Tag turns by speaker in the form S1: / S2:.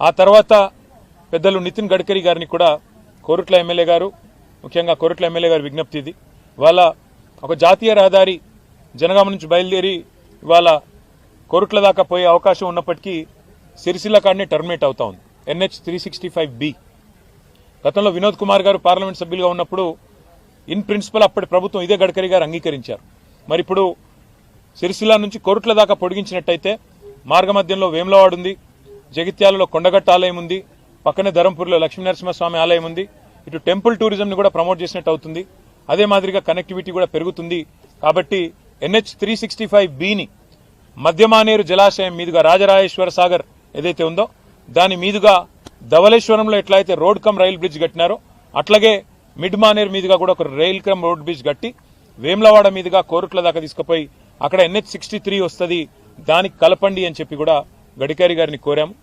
S1: ఆ తర్వాత పెద్దలు నితిన్ గడ్కరీ గారిని కూడా కోరుట్ల ఎమ్మెల్యే గారు ముఖ్యంగా కోరుట్ల ఎమ్మెల్యే గారి విజ్ఞప్తి ఇది. వాళ్ళ ఒక జాతీయ రహదారి జనగామ నుంచి బయలుదేరి ఇవాళ కోరుట్ల దాకా పోయే అవకాశం ఉన్నప్పటికీ సిరిసిల్ల కాడనే టర్మినేట్ అవుతా ఉంది. NH three sixty five B. గతంలో వినోద్ కుమార్ గారు పార్లమెంట్ సభ్యులుగా ఉన్నప్పుడు ఇన్ ప్రిన్సిపల్ అప్పటి ప్రభుత్వం ఇదే గడ్కరీ గారు అంగీకరించారు. మరి ఇప్పుడు సిరిసిల్ల నుంచి కోరుట్ల దాకా పొడిగించినట్టయితే మార్గమధ్యంలో వేములవాడు ఉంది జగిత్యాలలో కొండగట్ట ఆలయం ఉంది. పక్కనే ధరంపూర్లో లక్ష్మీనరసింహస్వామి ఆలయం ఉంది. ఇటు టెంపుల్ టూరిజంని కూడా ప్రమోట్ చేసినట్టు అవుతుంది. అదే మాదిరిగా కనెక్టివిటీ కూడా పెరుగుతుంది. కాబట్టి N H three sixty five బిని Madhyamaneru జలాశయం మీదుగా రాజరాజేశ్వర సాగర్ ఏదైతే ఉందో దాని మీదుగా ధవలేశ్వరంలో ఎట్లయితే రోడ్ కమ్ రైల్ బ్రిడ్జ్ కట్టినారో అట్లాగే మిడ్ మానేరు మీదుగా కూడా ఒక రైల్ కమ్ రోడ్ బ్రిడ్జ్ కట్టి వేములవాడ మీదుగా కోరుట్ల దాకా తీసుకుపోయి అక్కడ ఎన్హెచ్ సిక్స్టీ త్రీ వస్తుంది. దానికి కలపండి అని చెప్పి కూడా గడికారి గారిని కోరాము.